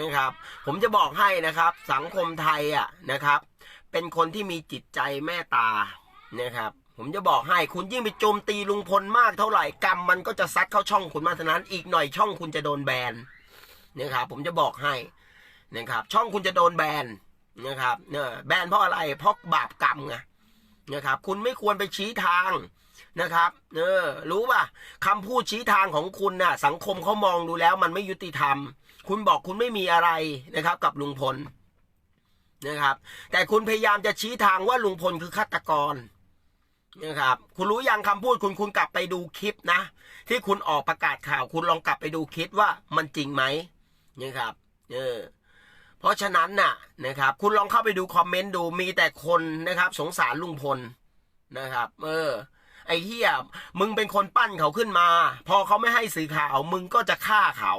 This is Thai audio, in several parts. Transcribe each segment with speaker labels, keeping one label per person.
Speaker 1: นะครับ ผมจะบอกให้นะครับ สังคมไทยอะนะครับ เป็นคนที่มีจิตใจแม่ตานะครับ ผมจะบอกให้คุณยิ่งไปโจมตีลุงพลมากเท่าไหร่กรรมมันก็จะซัดเข้าช่องคุณมากเท่านั้น อีกหน่อยช่องคุณจะโดนแบนนะครับ ผมจะบอกให้นะครับ ช่องคุณจะโดนแบนนะครับเนี่ยแบนเพราะอะไรเพราะบาปกรรมไงนะครับ คุณไม่ควรไปชี้ทางนะครับเออรู้ป่ะคำพูดชี้ทางของคุณน่ะ สังคมเขามองดูแล้วมันไม่ยุติธรรม คุณบอกคุณไม่มีอะไรนะครับ กับลุงพลนะครับ แต่คุณพยายามจะชี้ทางว่าลุงพลคือฆาตกรนะครับ คุณรู้ยังคำพูดคุณคุณกลับไปดูคลิปนะ ที่คุณออกประกาศข่าว คุณลองกลับไปดูคลิปว่ามันจริงไหมนะครับเออเพราะฉะนั้นน่ะนะครับ คุณลองเข้าไปดูคอมเมนต์ดูมีแต่คนนะครับ สงสารลุงพลนะครับ เออ ไอ้เฮียมึงเป็นคนปั้นเขาขึ้นมา พอเขาไม่ให้สื่อข่าว มึงก็จะฆ่าเขา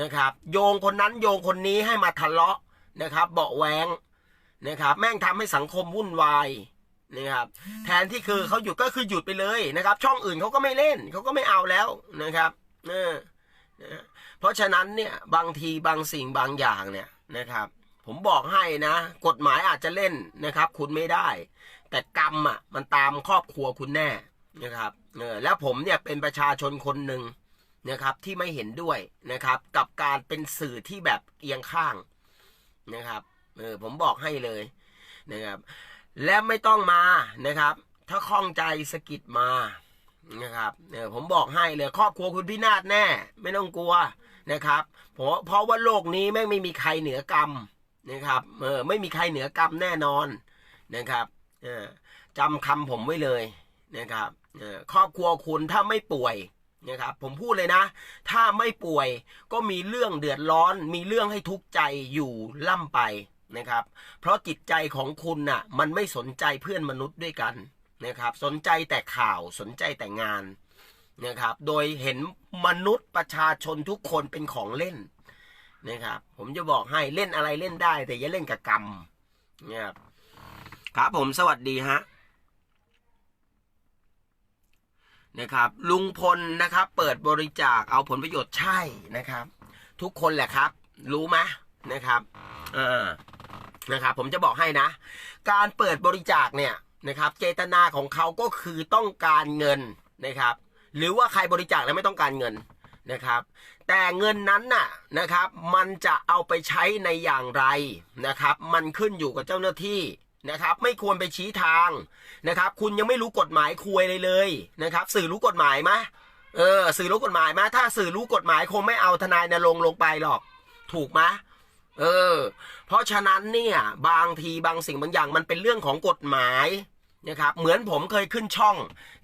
Speaker 1: นะครับ โยงคนนั้นโยงคนนี้ให้มาทะเลาะนะครับ เบาะแวงนะครับ แม่งทำให้สังคมวุ่นวายนะครับแทนที่คือเขาหยุดก็คือหยุดไปเลยนะครับ ช่องอื่นเขาก็ไม่เล่นเขาก็ไม่เอาแล้วนะครับเออนะเพราะฉะนั้นเนี่ยบางทีบางสิ่งบางอย่างเนี่ยนะครับ ผมบอกให้นะ กฎหมายอาจจะเล่นนะครับ คุณไม่ได้ แต่กรรมอะมันตามครอบครัวคุณแน่นะครับเออแล้วผมเนี่ยเป็นประชาชนคนหนึ่ง นะครับที่ไม่เห็นด้วยนะครับ กับการเป็นสื่อที่แบบเอียงข้างนะครับเออผมบอกให้เลยนะครับ และไม่ต้องมานะครับ ถ้าข้องใจสะกิดมานะครับเออผมบอกให้เลยครอบครัวคุณพินาศแน่ ไม่ต้องกลัวนะครับเพราะเพราะว่าโลกนี้แม่งไม่มีใครเหนือกรรมนะครับเออไม่มีใครเหนือกรรมแน่นอนนะครับเออจำคำผมไว้เลยนะครับเออครอบครัวคุณถ้าไม่ป่วย นะครับผมพูดเลยนะ ถ้าไม่ป่วยก็มีเรื่องเดือดร้อน มีเรื่องให้ทุกข์ใจอยู่ล่ำไปนะครับ เพราะจิตใจของคุณน่ะมันไม่สนใจเพื่อนมนุษย์ด้วยกันนะครับ สนใจแต่ข่าวสนใจแต่งานนะครับ โดยเห็นมนุษย์ประชาชนทุกคนเป็นของเล่นนะครับผมจะบอกให้เล่นอะไรเล่นได้ แต่อย่าเล่นกับกรรมนะครับครับผมสวัสดีฮะ นะครับลุงพลนะครับเปิดบริจาคเอาผลประโยชน์ใช่นะครับ ทุกคนแหละครับ รู้ไหมนะครับเออนะครับ ผมจะบอกให้นะ การเปิดบริจาคเนี่ยนะครับ เจตนาของเขาก็คือต้องการเงินนะครับ หรือว่าใครบริจาคแล้วไม่ต้องการเงินนะครับ แต่เงินนั้นน่ะนะครับ มันจะเอาไปใช้ในอย่างไรนะครับ มันขึ้นอยู่กับเจ้าหน้าที่ นะครับ ไม่ควรไปชี้ทางนะครับ คุณยังไม่รู้กฎหมายคุยเลยเลยนะครับ สื่อรู้กฎหมายไหมเออ สื่อรู้กฎหมายไหมถ้าสื่อรู้กฎหมายคงไม่เอาทนายนรงค์ลงไปหรอก ถูกไหมเออ เพราะฉะนั้นเนี่ยบางทีบางสิ่งบางอย่างมันเป็นเรื่องของกฎหมายนะครับเหมือนผมเคยขึ้นช่อง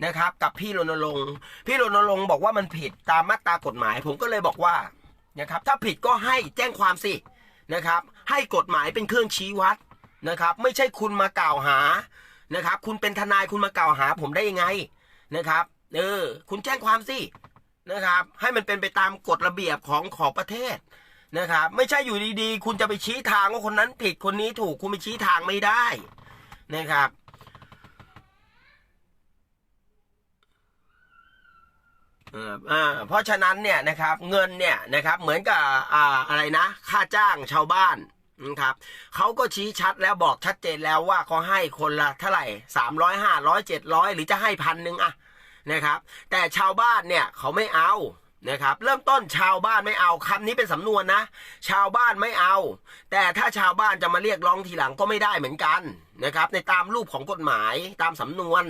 Speaker 1: นะครับ กับพี่รณรงค์พี่รณรงค์บอกว่ามันผิดตามมาตรากฎหมาย ผมก็เลยบอกว่านะครับ ถ้าผิดก็ให้แจ้งความสินะครับ ให้กฎหมายเป็นเครื่องชี้วัด นะครับ ไม่ใช่คุณมากล่าวหานะครับ คุณเป็นทนายคุณมากล่าวหา ผมได้ยังไงนะครับเออคุณแจ้งความสินะครับ ให้มันเป็นไปตามกฎระเบียบของของประเทศนะครับ ไม่ใช่อยู่ดีๆ คุณจะไปชี้ทางว่าคนนั้นผิดคนนี้ถูกคุณไปชี้ทางไม่ได้นะครับเอ่าเพราะฉะนั้นเนี่ยนะครับเงินเนี่ยนะครับเหมือนกับอ่าอะไรนะ ค่าจ้างชาวบ้าน ครับเขาก็ชี้ชัดแล้วบอกชัดเจนแล้วว่าเขาให้คนละเท่าไหร่สามร้อยห้าร้อยเจ็ดร้อยหรือจะให้พันหนึ่งอะนะครับ แต่ชาวบ้านเนี่ยเขาไม่เอานะครับ เริ่มต้นชาวบ้านไม่เอาคำนี้เป็นสำนวนนะ ชาวบ้านไม่เอา แต่ถ้าชาวบ้านจะมาเรียกร้องทีหลังก็ไม่ได้เหมือนกันนะครับ ในตามรูปของกฎหมายตามสำนวน